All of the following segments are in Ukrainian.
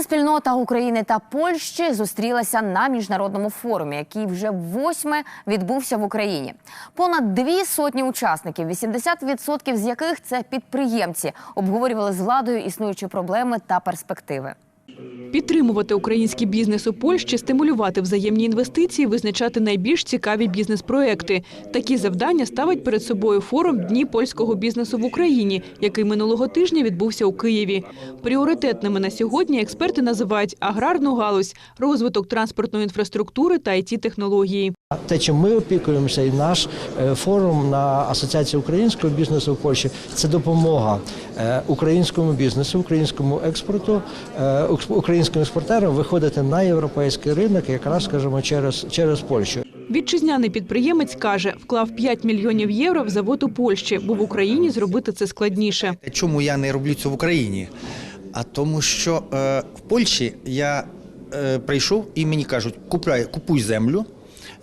Бізнес-спільнота України та Польщі зустрілася на міжнародному форумі, який вже восьме відбувся в Україні. Понад дві сотні учасників, 80% з яких це підприємці, обговорювали з владою існуючі проблеми та перспективи. Підтримувати український бізнес у Польщі, стимулювати взаємні інвестиції, визначати найбільш цікаві бізнес-проекти. Такі завдання ставить перед собою форум Дні польського бізнесу в Україні, який минулого тижня відбувся у Києві. Пріоритетними на сьогодні експерти називають аграрну галузь, розвиток транспортної інфраструктури та it технології. Те, чим ми опікуємося, і наш е, форум на асоціації українського бізнесу в Польщі це допомога е, українському бізнесу, українському експорту, е, українським експортерам виходити на європейський ринок, якраз скажімо, через, через Польщу. Вітчизняний підприємець каже, вклав 5 мільйонів євро в завод у Польщі, бо в Україні зробити це складніше. Чому я не роблю це в Україні? А тому, що е, в Польщі я е, прийшов і мені кажуть, купляй, купуй землю.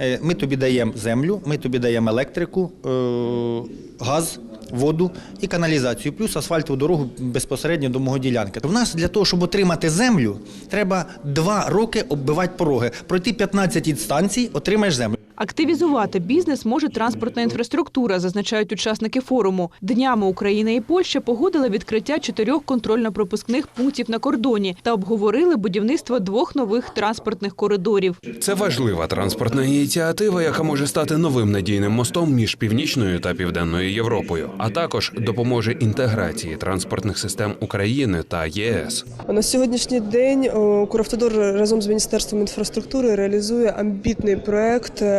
Е, Ми тобі даємо землю, ми тобі даємо електрику, е, газ, воду і каналізацію, плюс асфальтову дорогу безпосередньо до мого ділянки. У нас для того, щоб отримати землю, треба два роки оббивати пороги. Пройти 15 інстанцій, отримаєш землю. Активізувати бізнес може транспортна інфраструктура, зазначають учасники форуму. Днями Україна і Польща погодили відкриття чотирьох контрольно-пропускних пунктів на кордоні та обговорили будівництво двох нових транспортних коридорів. Це важлива транспортна ініціатива, яка може стати новим надійним мостом між північною та південною Європою, а також допоможе інтеграції транспортних систем України та ЄС. На сьогоднішній день о, Укравтодор разом з Міністерством інфраструктури реалізує амбітний проект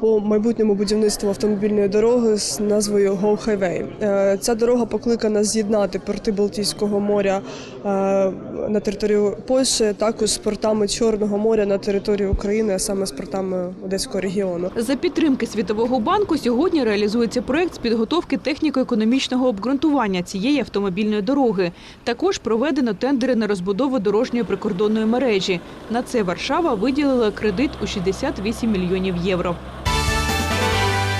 по майбутньому будівництву автомобільної дороги з назвою Go Highway. Е, Ця дорога покликана з'єднати порти Балтійського моря е, на території Польщі, також з портами Чорного моря на території України, а саме з портами Одеського регіону. За підтримки Світового банку сьогодні реалізується проект з підготовки техніко-економічного обґрунтування цієї автомобільної дороги. Також проведено тендери на розбудову дорожньої прикордонної мережі. На це Варшава виділила кредит у 68 мільйонів євро.